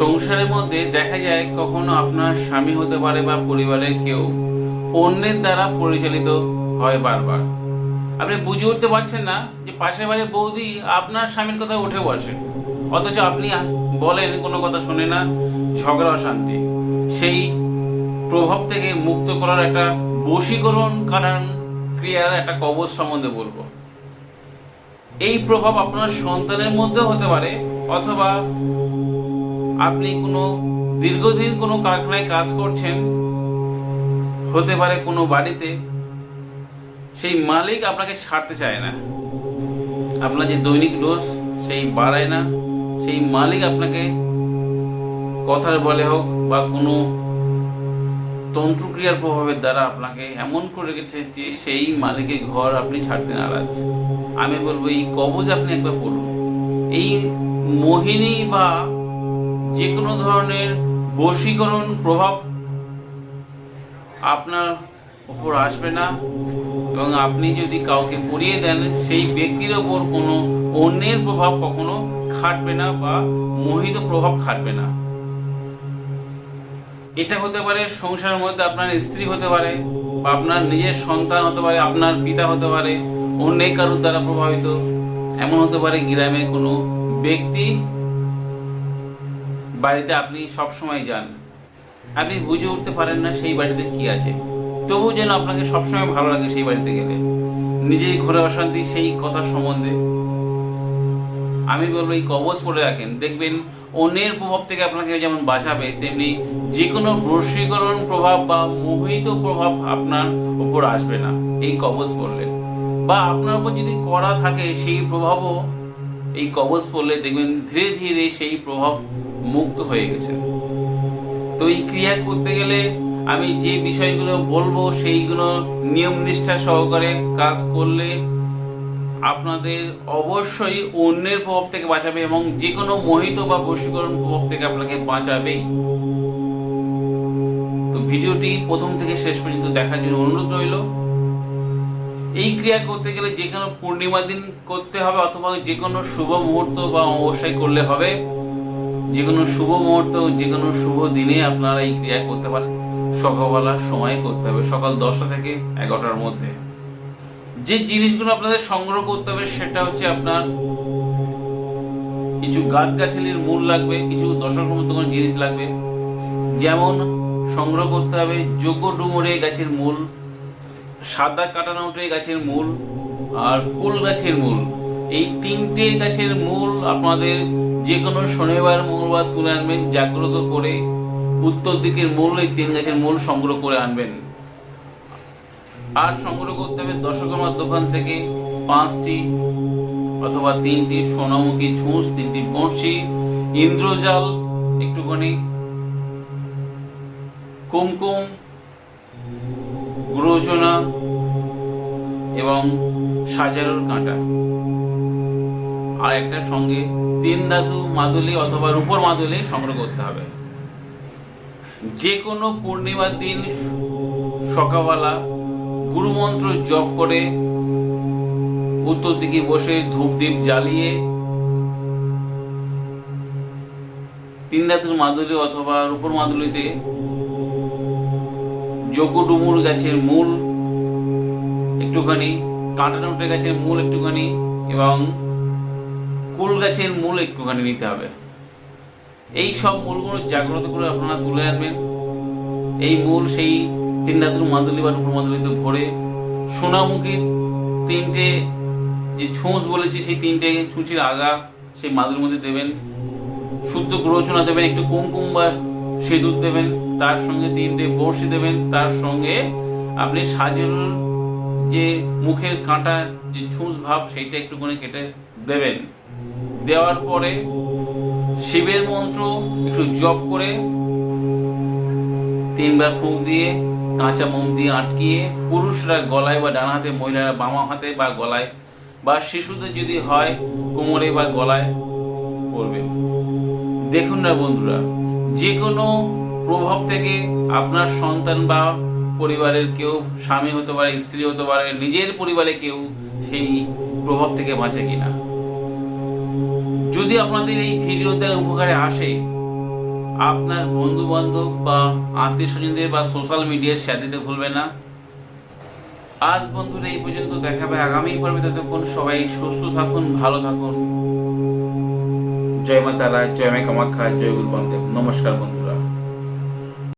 সংসারের মধ্যে দেখা যায় কখনো আপনার স্বামী হতে পারে বা পরিবারের কেউ অন্যের দ্বারা পরিচালিত হয় বারবার। আপনি বুঝে উঠতে পারছেন না যে পাশের বাড়ির বৌদি আপনার স্বামীর কথা উঠে বসে। অথচ আপনি বলেন, কোনো কথা শোনে না, ঝগড়া, অশান্তি। সেই প্রভাব থেকে মুক্ত করার একটা বশীকরণ কারণ ক্রিয়ার একটা কবচ সম্বন্ধে বলব। এই প্রভাব আপনার সন্তানের মধ্যে হতে পারে অথবা আপনি কোনো দীর্ঘদিন কোনো কারখানায় কাজ করছেন, হতে পারে কোনো বাড়িতে, সেই মালিক আপনাকে ছাড়তে চায় না। আপনার যে দৈনিক ডোজ সেই বাড়ায় না, সেই মালিক আপনাকে কথার বলে হোক বা কোনো তন্ত্রক্রিয়ার প্রভাবের দ্বারা আপনাকে এমন করে রেখেছে যে সেই মালিকের ঘর আপনি ছাড়তে নারাজ। আমি বলব, এই কবজ আপনি একবার পড়ুন। এই মোহিনী বা যে কোনো ধরনের বশীকরণ প্রভাব আপনার উপর আসবে না এবং আপনি যদি কাউকে পড়িয়ে দেন, সেই ব্যক্তির ওপর কোনো অন্যের প্রভাব কখনো খাটবে না বা মোহিত প্রভাব খাটবে না। এটা হতে পারে সংসারের মধ্যে আপনার স্ত্রী হতে পারে বা আপনার নিজের সন্তান হতে পারে, আপনার পিতা হতে পারে অন্য কারুর দ্বারা প্রভাবিত। এমন হতে পারে গ্রামে কোনো ব্যক্তি বাড়িতে আপনি সব সময় যান। আপনি বুঝে উঠতে পারেন না সেই বাড়িতে কি আছে। তবু যেন আপনাকে সবসময় ভালো লাগে সেই বাড়িতে গেলে। নিজেই ঘরে অশান্তি, সেই কথা সম্বন্ধে। আমি বলব, এই কবচ পড়ে রাখেন। দেখবেন অন্যের প্রভাব থেকে আপনাকে যেমন বাঁচাবে, তেমনি যে কোনো বশীকরণ প্রভাব বা মোহিত প্রভাব আপনার উপর আসবে না। এই কবচ পড়লে। বা আপনার উপর যদি করা থাকে, সেই প্রভাবও এই কবচ পড়লে দেখবেন ধীরে ধীরে সেই প্রভাব মুক্ত হয়ে গেছে। তো এই ক্রিয়া করতে গেলে আমি যে বিষয়গুলো বলব সেইগুলো নিয়ম নিষ্ঠা সহকারে কাজ করলে আপনাদের অবশ্যই অন্যের প্রভাব থেকে বাঁচাবে এবং যে কোনো মোহিত বা বশীকরণ প্রভাব থেকে আপনাকে বাঁচাবেই তো ভিডিওটি প্রথম থেকে শেষ পর্যন্ত দেখার জন্য অনুরোধ রইল। এই ক্রিয়া করতে গেলে যে কোনো পূর্ণিমা দিন করতে হবে অথবা যে কোনো শুভ মুহূর্ত বা অবশ্যই করলে হবে। যে কোনো শুভ মুহূর্ত, যে কোনো শুভ দিনে আপনারা এই ক্রিয়া করতে পারেন। সকালবেলার সময় করতে হবে, সকাল দশটা থেকে এগারোটার মধ্যে। যে জিনিসগুলো আপনাদের সংগ্রহ করতে হবে সেটা হচ্ছে আপনার কিছু গাছ গাছালির মূল লাগবে, কিছু দশক মতো কোনো জিনিস লাগবে। যেমন সংগ্রহ করতে হবে যোগ্য ডুমুরে গাছের মূল সাদা কাটানো উঠে গাছের মূল আর কুল গাছের মূল। এই তিনটে গাছের মূল আপনাদের যে কোনো শনিবার, মঙ্গলবার তুলে আনবেন, জাগ্রত করে উত্তর দিকের মূল, এই তিন গাছের মূল সংগ্রহ করে আনবেন। আর সংগ্রহ করতে হবে দশকর্মার দোকান থেকে পাঁচটি অথবা তিনটি সোনামুখী ছুঁচ, তিনটি বড়শি, ইন্দ্রজাল, একটুখানি কুমকুম গুরোচনা এবং সাজানোর কাঁটা। আর একটা সঙ্গে তিন ধাতু মাদুলি অথবা রূপর মাদুলি সংগ্রহ করতে হবে। যে কোনো পূর্ণিমার দিন সকালবেলা গুরুমন্ত্র জপ করে উত্তর দিকে বসে ধূপ দ্বীপ জ্বালিয়ে তিন ধাতুর মাদুলি অথবা রূপর মাদুলিতে ডুমুর গাছের মূল একটুখানি কাঁটা নোটে গাছের মূল একটুখানি এবং কুল গাছের মূল একটুখানি নিতে হবে। এই সব মূলগুলো জাগ্রত করে আপনারা তুলে আনবেন। এই মূল সেই তিন ধাতুর মাদুলি বা রূপর মাদুলিতে ভরে সোনামুখী তিনটে যে ছুঁচ বলেছি, সেই তিনটে ছুঁচির আগা সেই মাদুর মধ্যে দেবেন। শুদ্ধ গ্রহচনা দেবেন, একটু কুমকুম বা সিঁদুর দেবেন, তার সঙ্গে তিনটে বড়শি দেবেন, তার সঙ্গে আপনি সাজের যে মুখের কাঁটা, যে ছুঁচ ভাব, সেইটা একটুখানি কেটে দেবেন। দেওয়ার পরে শিবের মন্ত্র একটু জপ করে তিনবার ফুঁক দিয়ে কাঁচা মোম দিয়ে আটকিয়ে পুরুষরা গলায় বা ডান হাতে, মহিলারা বামা হাতে বা গলায়, বা শিশুদের যদি হয় কোমরে বা গলায় পড়বে। দেখুন না বন্ধুরা যে কোনো প্রভাব থেকে আপনার সন্তান বা পরিবারের কেউ স্বামী হতে পারে, স্ত্রী হতে পারে, নিজের পরিবারে কেউ সেই প্রভাব থেকে বাঁচে কিনা। যদি আপনাদের এই ভিডিওতে উপকারে আসে, আপনার বন্ধু বান্ধব বা আত্মীয় স্বজনদের বা সোশ্যাল মিডিয়ার সাথে দিতে ভুলবেন না। আজ বন্ধুরা এই পর্যন্ত দেখাবে। আগামী পর্বে ততক্ষণ সবাই সুস্থ থাকুন, ভালো থাকুন। জয় মা তারা জয় মা কামাখ্যা জয় গুরু নমস্কার বন্ধু